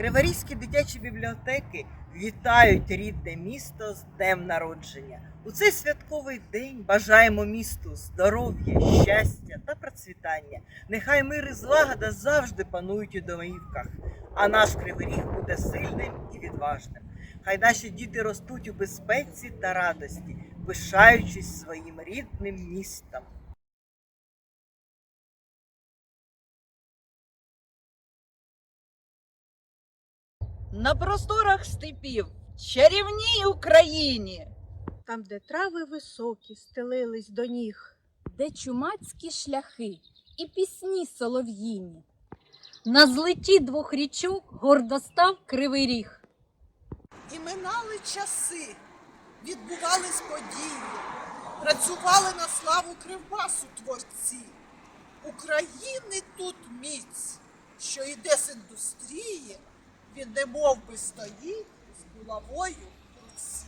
Криворізькі дитячі бібліотеки вітають рідне місто з днем народження. У цей святковий день бажаємо місту здоров'я, щастя та процвітання. Нехай мир і злагода завжди панують у домівках, а наш кривий ріг буде сильним і відважним. Хай наші діти ростуть у безпеці та радості, пишаючись своїм рідним містом. На просторах степів, чарівній Україні. там, де трави високі стелились до ніг, де чумацькі шляхи і пісні солов'їні. На злеті двох річок гордо став кривий ріг. І минали часи, відбувались події, працювали на славу Кривбасу творці. України тут міць, що йде з індустрії, він немов би стоїть з булавою в руці.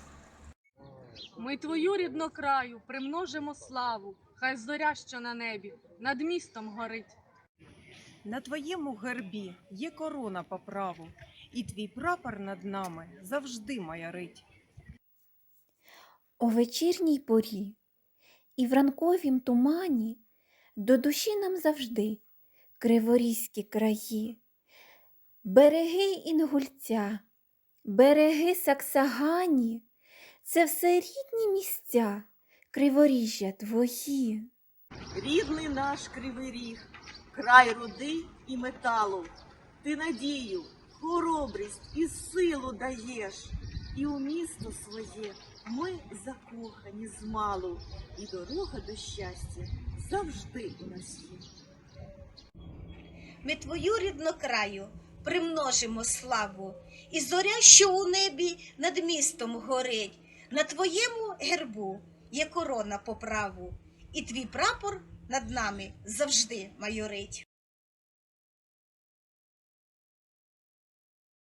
Ми твою рідну краю примножимо славу, хай зоря, що на небі, над містом горить. На твоєму гербі є корона по праву, і твій прапор над нами завжди маярить. О вечірній порі і в ранковім тумані до душі нам завжди криворізькі краї, береги Інгульця, береги Саксагані, це все рідні місця, криворіжжя твої. Рідний наш кривий ріг, край руди і металу. Ти надію, хоробрість і силу даєш, і у місто своє ми закохані змалу, і дорога до щастя завжди у нас є. Ми твою рідну краю примножимо славу, і зоря, що у небі над містом горить, на твоєму гербу є корона по праву, і твій прапор над нами завжди майорить.